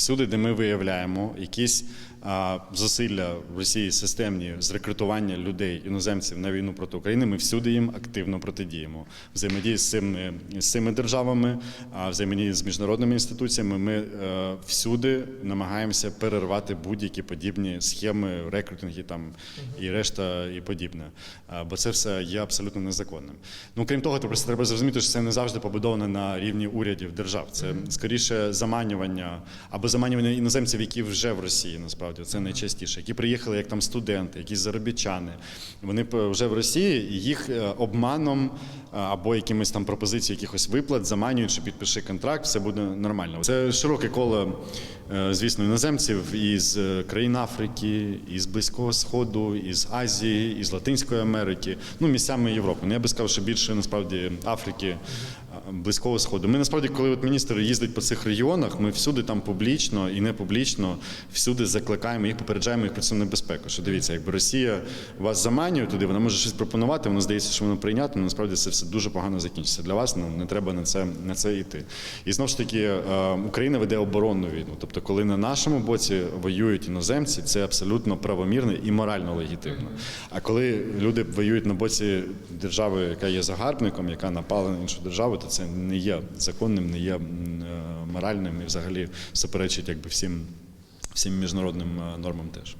всюди, де ми виявляємо якісь зусилля в Росії системні з рекрутування людей, іноземців на війну проти України, ми всюди їм активно протидіємо. Взаємодії з цими, з цими державами, а взаємодії з міжнародними інституціями. Ми е, всюди намагаємося перервати будь-які подібні схеми, рекрутинги там і решта, і подібне. Бо це все є абсолютно незаконним. Ну крім того, то просто треба зрозуміти, що це не завжди побудовано на рівні урядів держав. Це скоріше заманювання або заманювання іноземців, які вже в Росії насправді це найчастіше, які приїхали як там студенти, якісь заробітчани. Вони вже в Росії і їх е, обманом або якимись там пропозицією якихось виплат заманюють, що підпиши контракт, все буде нормально. Це широке коло, е, звісно, іноземців із е, країн Африки, із Близького Сходу, із Азії, із Латинської Америки, ну місцями Європи. Ну я би сказав, що більше насправді Африки. Близького сходу. Ми насправді, коли от міністр їздить по цих регіонах, ми всюди там публічно і не публічно всюди закликаємо їх, попереджаємо їх про цю небезпеку. Що дивіться, якби Росія вас заманює туди, вона може щось пропонувати, воно здається, що воно прийнято, але насправді це все дуже погано закінчиться. Для вас ну, не треба на це на це йти. І знову ж таки, е, Україна веде оборонну війну. Тобто, коли на нашому боці воюють іноземці, це абсолютно правомірно і морально легітимно. А коли люди воюють на боці держави, яка є загарбником, яка напала на іншу державу, то це не є законним, не є е, моральним і взагалі суперечить якби всім, всім міжнародним е, нормам теж.